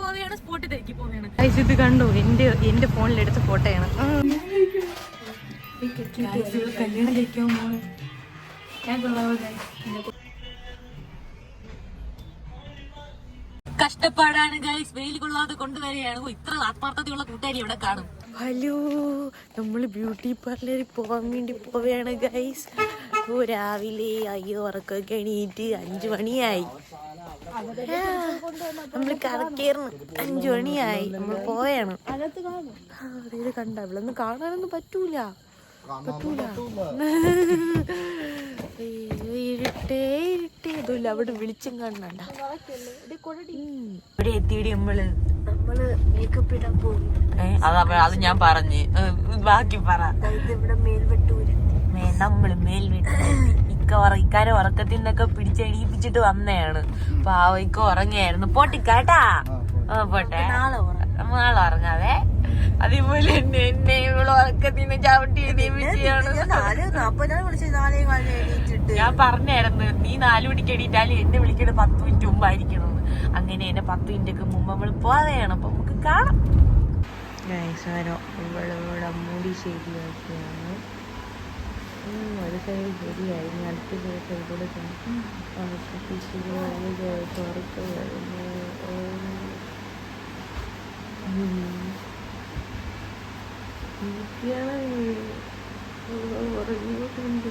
പോവുകയാണ് സ്പോട്ടിൽ തിരക്കി പോവുകയാണ്. ഇത് കണ്ടു. എന്റെ എന്റെ ഫോണിൽ എടുത്ത ഫോട്ടോയാണ്. കല്യാണം കഴിക്കാൻ പോണ് ഞാൻ കൊള്ളാവോ കഷ്ടപ്പാടാണ് ഗൈസ് വെയിൽ കൊള്ളാതെ കൊണ്ടുവരികയാണ്. ഇത്ര ആത്മാർത്ഥതയുള്ള കൂട്ടുകാരി ഇവിടെ കാണും. ഹലോ നമ്മൾ ബ്യൂട്ടി പാർലറിൽ പോകാൻ വേണ്ടി പോവുകയാണ് ഗൈസ് രാവിലെ അയ്യോ ഉറക്കൊക്കെ എണീറ്റ് അഞ്ചു മണിയായി. നമ്മൾ കറക്കേറിന് അഞ്ചു മണിയായി. നമ്മൾ പോയാണ്. ഇത് കണ്ട ഇവളൊന്നും കാണാനൊന്നും പറ്റൂല. പറ്റൂല. ഇരുട്ടേ ഇരുട്ടേ. ഇതുമില്ല അവിടെ വിളിച്ചും കാണണ്ട ഇവിടെ എത്തിയിടി നമ്മൾ. നമ്മൾ മേക്കപ്പ് ഇടാൻ പോകും ഏ, അത് ഞാൻ പറഞ്ഞു. ബാക്കി പറ. നമ്മൾ ഇവിടെ മേൽവെട്ടൂര്. നമ്മൾ മേൽ വീട്ടിൽ ഇക്ക ഇക്കാരെ ഉറക്കത്തിൽ നിന്നൊക്കെ പിടിച്ചെണീപ്പിച്ചിട്ട് വന്നതാണ് പാവ ഇക്ക ഉറങ്ങിയായിരുന്നു. പോട്ടിക്കാട്ടാ ആ പോട്ടെ. നാളെ ഉറങ്ങാം. നാളെ ഉറങ്ങാതെ അതേപോലെ എന്നെ എന്നെ ഇവൾ ഉറക്കത്തിൽ നിന്ന് ചവിട്ടി ഞാൻ പറഞ്ഞായിരുന്നു നീ നാല് മണിക്ക് എണീറ്റാലും എന്നെ വിളിക്കണ പത്ത് മിനിറ്റ് മുമ്പായിരിക്കണം അങ്ങനെ എന്നെ പത്ത് മിനിറ്റ് ഒക്കെ മുമ്പ് നമ്മൾ പോവുകയാണ് അപ്പൊ നമുക്ക് കാണാം. ഇവളിവിടെ മുടി ശരിയാക്കിയാണ്. സൈഡ് ശരിയായി ഇനി അടുത്ത കൂടെ തുറക്ക് വരുന്നു ഉറങ്ങിയിട്ടുണ്ട്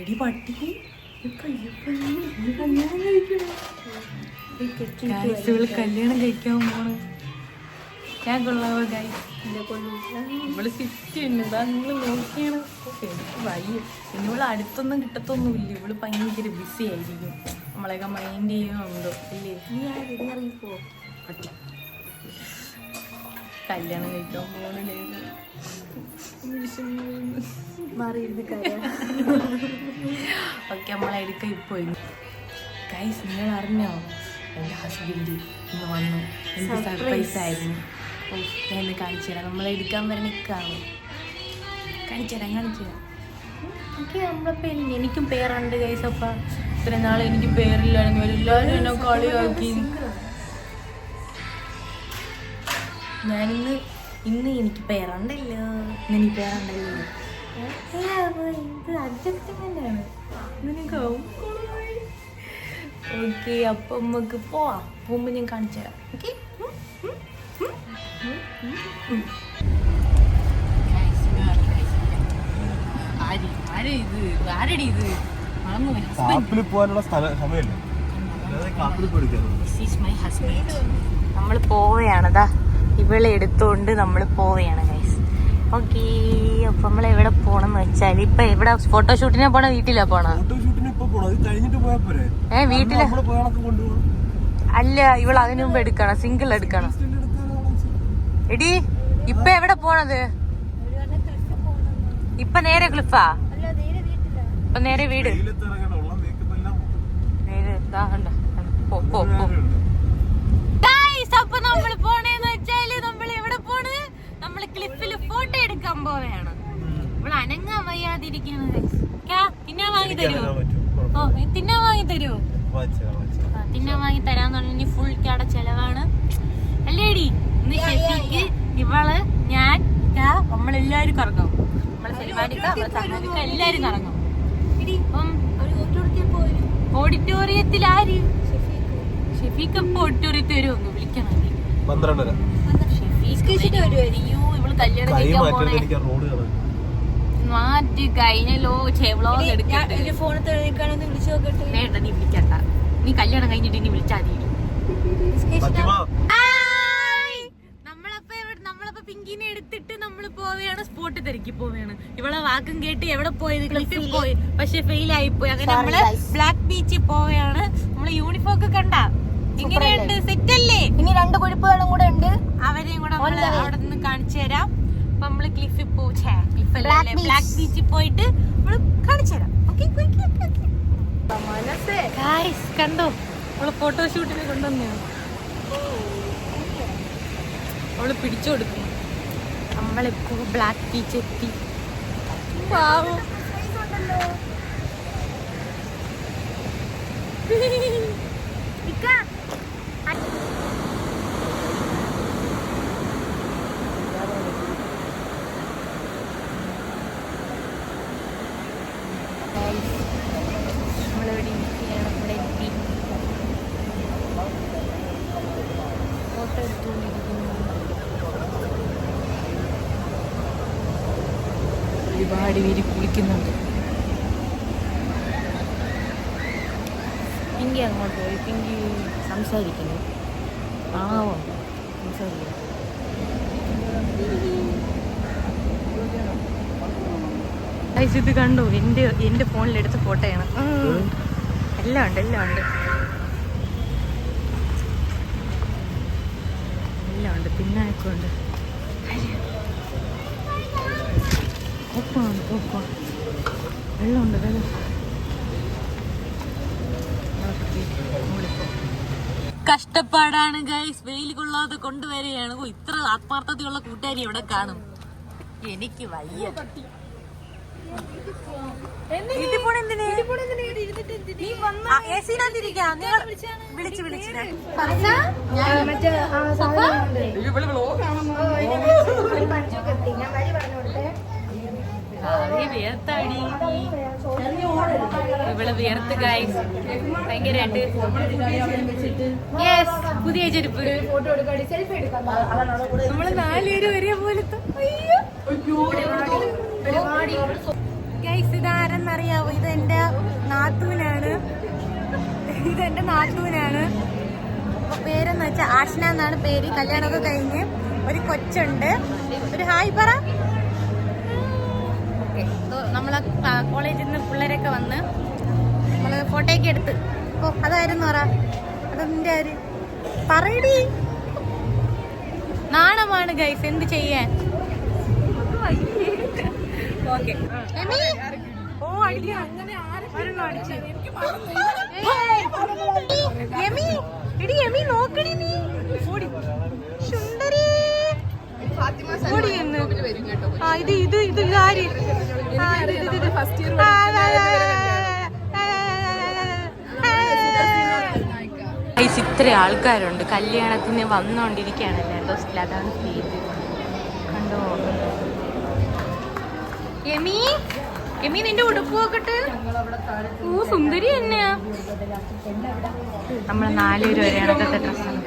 എടി പട്ടി കല്യാണം കഴിക്കാൻ പോണ്. ഞാൻ കൊള്ളാവോ ഇവൾ സിറ്റ് ഉണ്ട്. നിങ്ങൾ നോക്കിയാണ്. വയ്യ. പിന്നെ ഇവൾ അടുത്തൊന്നും കിട്ടത്തൊന്നുമില്ല. ഇവൾ ഭയങ്കര ബിസി ആയിരിക്കും. നമ്മളെയൊക്കെ മൈൻഡ് ചെയ്യുന്നുണ്ടോ? ഇല്ലേ? നീ ആരെങ്കിലും പട്ടി. കല്യാണം കഴിക്കാൻ പോകണേ മാറിയിരുന്ന് കാര്യം ഓക്കെ നമ്മളെ എടുക്ക ഇപ്പോൾ ഗൈസ് നിങ്ങൾ അറിഞ്ഞോ എന്റെ ഹസ്ബൻഡ് ഇന്ന് വന്നു. എനിക്ക് സർപ്രൈസ് ആയിരുന്നു? ഞാൻ ഇന്ന് കാണിച്ചു തരാം. നമ്മളെ എടുക്കാൻ വരെ നിൽക്കാണ് കാണിച്ചു തരാം കാണിച്ചു തരാം. എനിക്ക് നമ്മളെ പേര് എനിക്കും പേരുണ്ട് ഗൈസ് അപ്പം ഇത്രയും നാളെ എനിക്ക് പേരില്ലായിരുന്നു. എല്ലാവരും എന്നെ കളിയാക്കി. ഞാനിന്ന് ഇന്ന് എനിക്ക് പേരണ്ടല്ലോ. എനിക്ക് പേരണ്ടല്ലോ. ഇത് അഡ്ജസ്റ്റ്മെന്റ് ആണ് നിനക്ക് ഓക്കെ അപ്പം നമുക്ക് പോവാം. പോകുമ്പോൾ ഞാൻ കാണിച്ചു തരാം. ഓക്കെ കാപ്പിൽ പോകാനുള്ള സ്ഥല സമയമല്ലേ? കാപ്പിൽ ഹസ്ബൻഡ് നമ്മൾ പോവുകയാണതാ ഇവളെ എടുത്തുകൊണ്ട് നമ്മൾ പോവുകയാണ് ഗൈസ് ഓക്കെ അപ്പൊ നമ്മൾ എവിടെ പോണെന്ന് വെച്ചാൽ ഇപ്പൊ എവിടെ ഫോട്ടോഷൂട്ടിനെ പോണ വീട്ടിലാ പോണ ഫോട്ടോഷൂട്ടിന് ഇപ്പൊ പോണം അത് കഴിഞ്ഞിട്ട് പോയാ പോരെ? ഏ വീട്ടില? അല്ല ഇവൾ അതിനു മുമ്പ് എടുക്കണം സിംഗിൾ എടുക്കണം. എടി ഇപ്പൊ എവിടെ പോണത്? ഇപ്പൊ നേരെ ക്ലിഫാ? അല്ല നേരെ വീട്ടില്ല ഇപ്പൊ നേരെ വീട്. നേരെ ദാ കണ്ടോ? പോ പോ പോ ഗൈസ് അപ്പൊ നമ്മൾ പോണേന്ന് വെച്ചാൽ നമ്മൾ എവിടെ പോണ് നമ്മൾ ക്ലിപ്പിൽ ഫോട്ടോ എടുക്കാൻ പോവുകയാണ് ഇവിടെ ക്യാ? തിന്നാൻ വാങ്ങി തരുമോ ഓ തിന്നാൻ വാങ്ങി തരുമോ തിന്നാൻ വാങ്ങി തരാന്ന് പറഞ്ഞു ഫുൾ കട ചെലവാണ്. അല്ലേടി ഇന്ന് ഷെഫിക്ക് ഇവൾ ഞാൻ? നമ്മളെല്ലാരും കറങ്ങും. നമ്മളെ സിനിമാനിക്ക നമ്മളെ എല്ലാരും കറങ്ങും. ഓഡിറ്റോറിയത്തിൽ ആര്? ഷെഫീക്ക് ഇപ്പൊ ഓഡിറ്റോറിയത്തിൽ വരുമോ വിളിക്കണം. ഷെഫീക്ക് അയ്യോ ഇവൾ കല്യാണം കഴിക്കാൻ പോണേ. മാറ്റി കഴിഞ്ഞല്ലോ ചേവളോ എടുക്കട്ടെ. വേണ്ട നീ വിളിക്കണ്ട. നീ കല്യാണം കഴിഞ്ഞിട്ട് ഇനി വിളിച്ചാൽ മതി! നമ്മളപ്പോ നമ്മളപ്പോ പിങ്കിനെ എടുത്തിട്ട് നമ്മൾ പോവുകയാണ് സ്പോട്ട് തിരക്കി പോവുകയാണ്. ഇവളെ വാക്കും കേട്ട് എവിടെ പോയത്? ക്ലിഫിൽ പോയി. പക്ഷെ ഫെയിൽ ആയി പോയി അങ്ങനെ നമ്മൾ ബ്ലാക്ക് ബീച്ചിൽ പോവുകയാണ്. നമ്മൾ യൂണിഫോം ഒക്കെ കണ്ട? ഇങ്ങനെയുണ്ട്. സെറ്റ് അല്ലേ? ഇനി രണ്ട് കുഴിപ്പുകളും കൂടെ ഉണ്ട്. അവരെയും കൂടെ അവിടെ നിന്ന് കാണിച്ചു തരാം. നമ്മൾ ക്ലിഫിൽ പോ ക്ലിഫല്ലേ ബ്ലാക്ക് ബീച്ചിൽ പോയിട്ട് നമ്മൾ കാണിച്ചു തരാം ഓക്കെ കണ്ടോ? അവൾ ഫോട്ടോഷൂട്ടിന് കൊണ്ടുവന്നു അവൾ പിടിച്ചു കൊടുക്കും. നമ്മളിപ്പോ ബ്ലാക്ക് ബീച്ച് എത്തി. പാവം ഇരിക്കുകയാണ് ഇവിടെ എത്തി ഫോട്ടോ എടുത്തുകൊണ്ടിരിക്കുന്നു ഒരുപാട് പേര് കുളിക്കുന്നുണ്ട്. പിങ്കി അങ്ങോട്ട് പോയി. പിങ്കി സംസാരിക്കുന്നു. പാവം. സംസാരിക്കുന്നു. ഇത് കണ്ടു? എന്റെ എന്റെ ഫോണിൽ എടുത്ത ഫോട്ടോയാണ്. എല്ലാം ഉണ്ട് എല്ലാം ഉണ്ട്. എല്ലാം ഉണ്ട്. പിന്നായൊക്കെ ഉണ്ട് ഒപ്പാണ് ഒപ്പ വെള്ളമുണ്ട് വെള്ളം കഷ്ടപ്പാടാണ് ഗൈസ് വെയിൽ കൊള്ളാതെ കൊണ്ടുവരികയാണ്. ഇത്ര ആത്മാർത്ഥതയുള്ള കൂട്ടുകാരി ഇവിടെ കാണും. എനിക്ക് വയ്യ. വിളിച്ച് വിളിച്ച് ഞാൻ. മറ്റേ ആ സാധനം ഉണ്ട്. ഓ, ഇതിന് ഒരു പഞ്ചൊക്കെ എത്തി. ഞാൻ വഴി പറഞ്ഞു കൊടുത്തേ ഭാവി വിയർത്താടി. ഇവൾ വിയർത്ത് ഗൈസ് ഭയങ്കരമായിട്ട് യെസ് പുതിയ ചെരുപ്പ്. നമ്മൾ നാലുപേര് ഒരേ പോലത്തെ ഗൈസ് ഇതാരെന്നറിയാവോ? ഇത് എന്റെ നാത്തൂനാണ്. ഇത് എന്റെ നാത്തൂനാണ്. പേരെന്ന് വെച്ചാൽ ആഷ്ന എന്നാണ് പേര്. കല്യാണമൊക്കെ കഴിഞ്ഞ് ഒരു കൊച്ചുണ്ട്. ഒരു ഹായ് പറ. നമ്മളെ കോളേജിൽ നിന്ന് പിള്ളേരൊക്കെ വന്ന് നമ്മൾ ഫോട്ടോയൊക്കെ എടുത്ത്. ഓ അതായിരുന്നു പറ. അതെന്റെ ആര് പറയടി. നാണമാണ് ഗൈസ് എന്ത് ചെയ്യാൻ? ഓക്കെ ഓ അടിച്ച്. ഏയ്, യമി, എടി യമി നീ. ഓടി. സുന്ദരി. ആ ഇത് ഇത് ഇത് ആ. ഗൈസ്, ഇത്ര ആൾക്കാരുണ്ട്. കല്യാണത്തിന് വന്നോണ്ടിരിക്കുകയാണല്ലേ ബസ്സിൽ അതാണ് കണ്ടോ? യമി? യമി നിന്റെ ഉടുപ്പ് നോക്കട്ടെ. ഓ സുന്ദരി തന്നെയാ. നമ്മൾ നാലുപേര് വരെ ഇണക്കത്തെ ഡ്രസ്സാണ്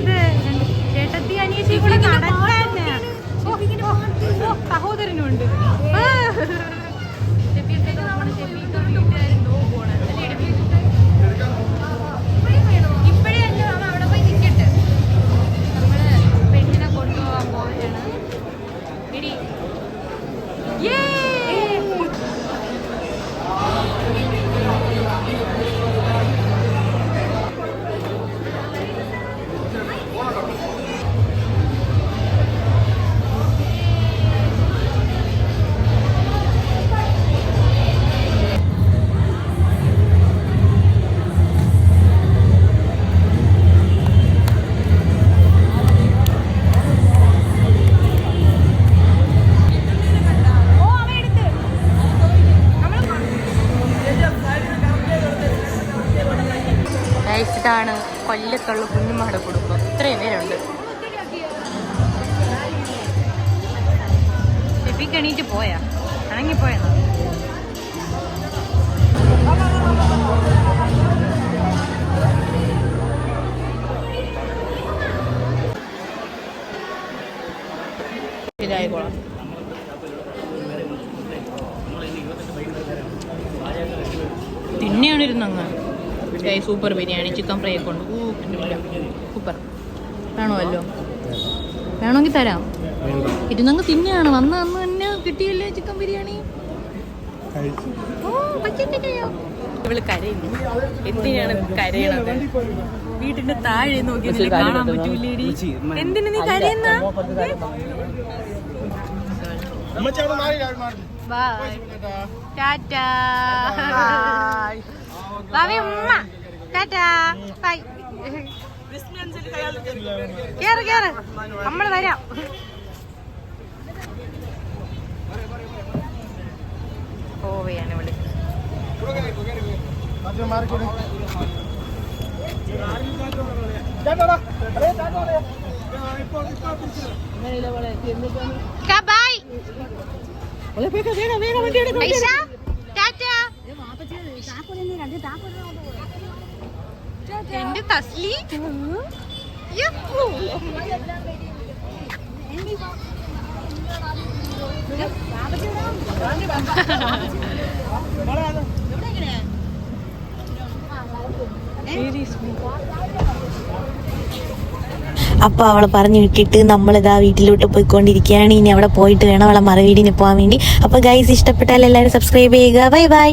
ഇത് ചേട്ടത്തി അനിയത്തി കൂടെ നടക്കാൻ സഹോദരനുണ്ട്. ಮಕ್ಕಳು ಪುಣ್ಯ ಮಾಡಬಹುದು guy super biryani chicken fry ഒക്കെ ഉണ്ട്. ഊ കണ്ടില്ല സൂപ്പർ. വേണമല്ലോ? വേണമെങ്കിൽ തരാം. ഇരുന്നങ്ങ് തിന്നെയാണ് വന്ന അന്ന് തന്നെ കിട്ടിയല്ലേ ചിക്കൻ ബിരിയാണി? ഇവൾ കരയുന്നു. എന്തിനാണ് കരയണത്? വീടിന്റെ താഴെ നോക്കി കാണാൻ പറ്റൂലേടി എന്തിനു നീ കരയുന്ന? ടാറ്റാ. ഉമ്മ. ടാറ്റാ ബൈ കേറ് കേറ്. നമ്മൾ വരാം. പോവുകയാണ് ഇവൾ. ടാറ്റ? എന്റെ തസ്ലി. അപ്പോൾ അവളെ പറഞ്ഞു വിട്ടിട്ട് നമ്മളിതാ വീട്ടിലോട്ട് പോയിക്കൊണ്ടിരിക്കുകയാണ്. ഇനി അവിടെ പോയിട്ട് വേണം അവളെ മറവീടിന് പോകാൻ വേണ്ടി. അപ്പോൾ ഗൈസ് ഇഷ്ടപ്പെട്ടാൽ എല്ലാവരും സബ്സ്ക്രൈബ് ചെയ്യുക. Bye bye